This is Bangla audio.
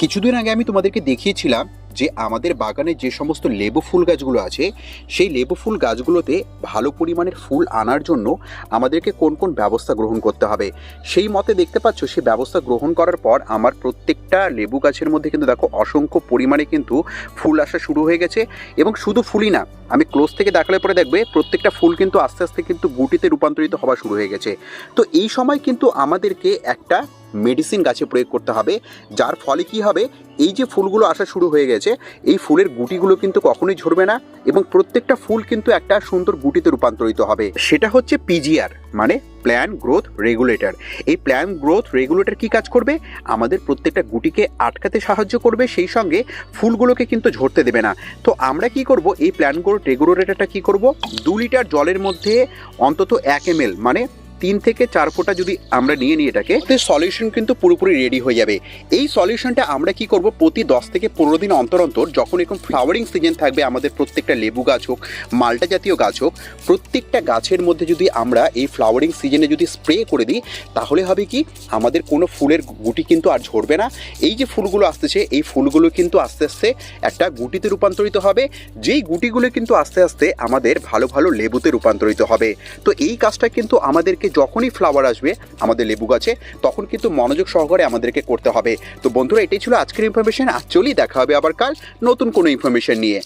কিছুদিন আগে আমি তোমাদেরকে দেখিয়েছিলাম যে আমাদের বাগানে যে সমস্ত লেবু ফুল গাছগুলো আছে, সেই লেবু ফুল গাছগুলোতে ভালো পরিমাণের ফুল আনার জন্য আমাদেরকে কোন কোন ব্যবস্থা গ্রহণ করতে হবে। সেই মতে দেখতে পাচ্ছ সেই ব্যবস্থা গ্রহণ করার পর আমার প্রত্যেকটা লেবু গাছের মধ্যে কিন্তু দেখো অসংখ্য পরিমাণে কিন্তু ফুল আসা শুরু হয়ে গেছে এবং শুধু ফুলই না, আমি ক্লোজ থেকে দেখালে পরে দেখবে প্রত্যেকটা ফুল কিন্তু আস্তে আস্তে কিন্তু গুটিতে রূপান্তরিত হওয়া শুরু হয়ে গেছে। তো এই সময় কিন্তু আমাদেরকে একটা মেডিসিন গাছে প্রয়োগ করতে হবে, যার ফলে কি হবে, এই যে ফুলগুলো আসা শুরু হয়ে গেছে, এই ফুলের গুটিগুলো কিন্তু কখনোই ঝরবে না এবং প্রত্যেকটা ফুল কিন্তু একটা সুন্দর গুটিতে রূপান্তরিত হবে। সেটা হচ্ছে পিজিআর মানে প্ল্যান গ্রোথ রেগুলেটর এই প্ল্যান গ্রোথ রেগুলেটর কি কাজ করবে? আমাদের প্রত্যেকটা গুটিকে আটকাতে সাহায্য করবে, সেই সঙ্গে ফুলগুলোকে কিন্তু ঝরতে দেবে না। তো আমরা কি করব? এই প্ল্যান গ্রোথ রেগুলেটরটা কি করব? দু লিটার জলের মধ্যে অন্তত এক এম মানে তিন থেকে চার ফোঁটা যদি আমরা নিয়ে নিই এটাকে সলিউশন কিন্তু পুরোপুরি রেডি হয়ে যাবে। এই সলিউশনটা আমরা কি করব? প্রতি দশ থেকে পনেরো দিন অন্তর অন্তর যখন এরকম ফ্লাওয়ারিং সিজন থাকবে, আমাদের প্রত্যেকটা লেবু গাছ হোক, মাল্টা জাতীয় গাছ হোক, প্রত্যেকটা গাছের মধ্যে যদি আমরা এই ফ্লাওয়ারিং সিজনে যদি স্প্রে করে দিই, তাহলে হবে কি? আমাদের কোনো ফুলের গুটি কিন্তু আর ঝরবে না। এই যে ফুলগুলো আসতেছে, এই ফুলগুলো কিন্তু আস্তে আস্তে একটা গুটিতে রূপান্তরিত হবে। যেই গুটিগুলো কিন্তু আস্তে আস্তে আমাদের ভালো ভালো লেবুতে রূপান্তরিত হবে। তো এই কাজটা কিন্তু আমাদেরকে যখনই ফ্লাওয়ার আসবে আমাদের লেবু গাছে, তখন কিন্তু মনোযোগ সহকারে আমাদেরকে করতে হবে। তো বন্ধুরা, এটাই ছিল আজকের ইনফরমেশন আর চলি দেখা হবে আবার কাল নতুন কোনো ইনফরমেশন নিয়ে।